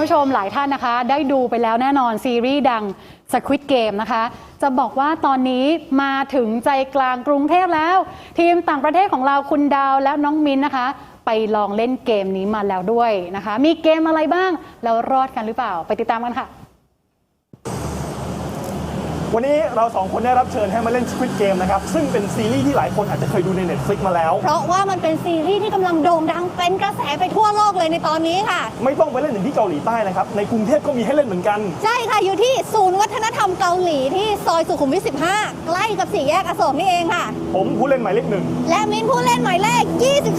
ผู้ชมหลายท่านนะคะ ได้ดูไปแล้วแน่นอนซีรีส์ดัง Squid Game นะคะ จะบอกว่าตอนนี้มาถึงใจกลางกรุงเทพแล้ว ทีมต่างประเทศของเราคุณดาวและน้องมินนะคะ ไปลองเล่นเกมนี้มาแล้วด้วยนะคะ มีเกมอะไรบ้างแล้วรอดกันหรือเปล่า ไปติดตามกันค่ะ วันนี้เราสองคนได้รับเชิญให้มาเล่น Squid Game นะครับ ซึ่งเป็นซีรีส์ที่หลายคนอาจจะเคยดูใน Netflix มาแล้ว เพราะว่ามันเป็นซีรีส์ที่กำลังโด่งดังเป็นกระแสไปทั่วโลกเลยในตอนนี้ค่ะ ไม่ต้องไปเล่นถึงที่เกาหลีใต้นะครับ ในกรุงเทพก็มีให้เล่นเหมือนกัน ใช่ค่ะ อยู่ที่ศูนย์วัฒนธรรมเกาหลีที่ซอยสุขุมวิท 15 ใกล้กับสี่แยกอโศกนี่เองค่ะ ผมผู้เล่นหมายเลขหนึ่งและมินผู้เล่นหมายเลข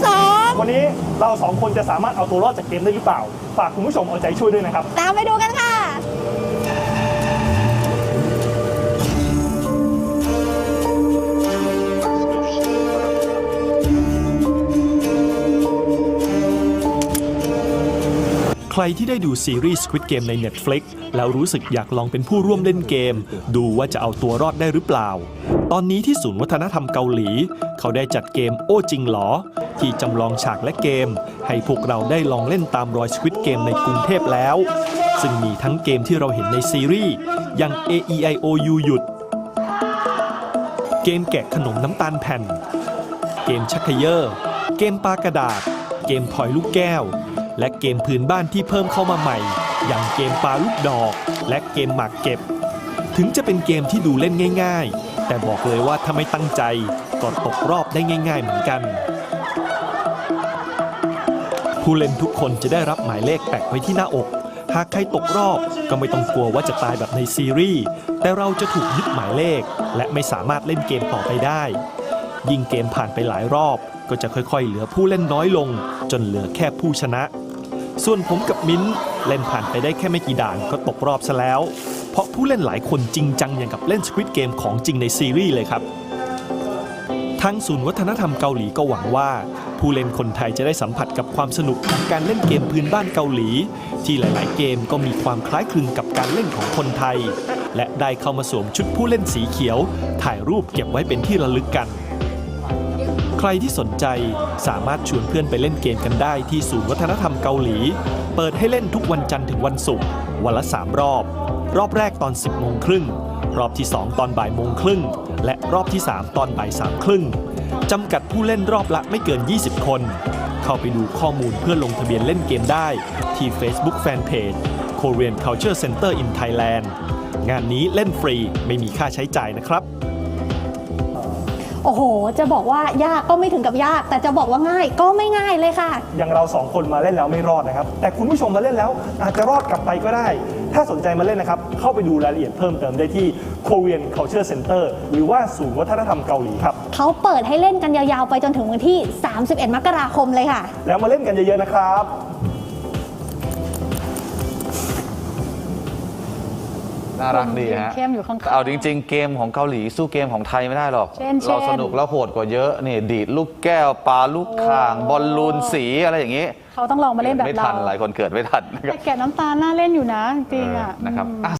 22 วันนี้เราสองคนจะสามารถเอาตัวรอดจากเกมได้หรือเปล่า ฝากคุณผู้ชมเอาใจช่วยด้วยนะครับ ตามไปดูกันค่ะ รที่ได้ดูซีรีส์ Squid Game ใน Netflix แล้วรู้สึกอยากลองเป็นผู้ร่วมเล่นเกม ดูว่าจะเอาตัวรอดได้หรือเปล่า ตอนนี้ที่ศูนย์วัฒนธรรมเกาหลี เขาได้จัดเกมโอ้จริงหรอ ที่จำลองฉากและเกม ให้พวกเราได้ลองเล่นตามรอย Squid Game ในกรุงเทพแล้ว ซึ่งมีทั้งเกมที่เราเห็นในซีรีส์อย่าง A E I O U หยุด เกมแกะขนมน้ำตาลแผ่น เกมชักเขยอร์เกมปากระดาษ เกมถอยลูกแก้ว และเกมพื้นบ้านที่เพิ่มเข้ามาใหม่ อย่างเกมปลาลูกดอก และเกมหมากเก็บ ถึงจะเป็นเกมที่ดูเล่นง่าย ๆ แต่บอกเลยว่าถ้าไม่ตั้งใจก็ตกรอบได้ง่าย ๆ เหมือนกัน ผู้เล่นทุกคนจะได้รับหมายเลขแปะไว้ที่หน้าอกหากใครตกรอบก็ไม่ต้องกลัวว่าจะตายแบบในซีรีส์แต่เราจะถูกยึดหมายเลข และไม่สามารถเล่นเกมต่อไปได้ ยิ่งเกมผ่านไปหลายรอบ ก็จะค่อยๆ เหลือผู้เล่นน้อยลง จนเหลือแค่ผู้ชนะ ส่วนผมกับมิ้นเล่นผ่านไปได้แค่ไม่กี่ด่านก็ตกรอบซะแล้ว เพราะผู้เล่นหลายคนจริงจังอย่างกับเล่น Squid Game ของจริงในซีรีส์เลยครับทางศูนย์วัฒนธรรมเกาหลีก็หวังว่า ผู้เล่นคนไทยจะได้สัมผัสกับความสนุกของการเล่นเกมพื้นบ้านเกาหลี ที่หลาย ๆ เกมก็มีความคล้ายคลึงกับการเล่นของคนไทย และได้เข้ามาสวมชุดผู้เล่นสีเขียว ถ่ายรูปเก็บไว้เป็นที่ระลึกกัน ใครที่สนใจสามารถชวนเพื่อนไปเล่นเกมกันได้ที่ศูนย์วัฒนธรรมเกาหลี เปิดให้เล่นทุกวันจันทร์ถึงวันศุกร์วันละ 3 รอบ รอบแรกตอน 10โมงครึ่งรอบที่ 2 ตอนบ่ายโมงครึ่งและรอบที่ 3 ตอนบ่ายสามครึ่งจำกัดผู้เล่นรอบละไม่เกิน 20 คน เข้าไปดูข้อมูลเพื่อลงทะเบียนเล่นเกมได้ที่ Facebook Fanpage Korean Culture Center in Thailand งานนี้เล่นฟรีไม่มีค่าใช้จ่ายนะครับ โอ้โห จะบอกว่ายากก็ไม่ถึงกับยาก แต่จะบอกว่าง่ายก็ไม่ง่ายเลยค่ะ อย่างเราสองคนมาเล่นแล้วไม่รอดนะครับ แต่คุณผู้ชมมาเล่นแล้วอาจจะรอดกลับไปก็ได้ ถ้าสนใจมาเล่นนะครับ เข้าไปดูรายละเอียดเพิ่มเติมได้ที่ Korean Culture Center หรือว่าศูนย์วัฒนธรรมเกาหลีครับ เขาเปิดให้เล่นกันยาวๆ ไปจนถึงวันที่ 31 มกราคมเลยค่ะ แล้วมาเล่นกันเยอะๆนะครับ น่ารักดีฮะเข้มอยู่ข้างๆแต่เอาจริง ๆ เกมของเกาหลีสู้เกมของไทยไม่ได้หรอก เช่นเราเช่นสนุกแล้วโหดกว่าเยอะนี่ดีดลูกแก้วปาลูกข่างบอลลูนสีอะไรอย่างนี้ เขาต้องลองมาเล่นแบบไม่เราทันหลายคนเกิดไม่ทันนะครับแต่แกะน้ำตาลน่าเล่นอยู่นะจริงๆอะนะครับอืมอะ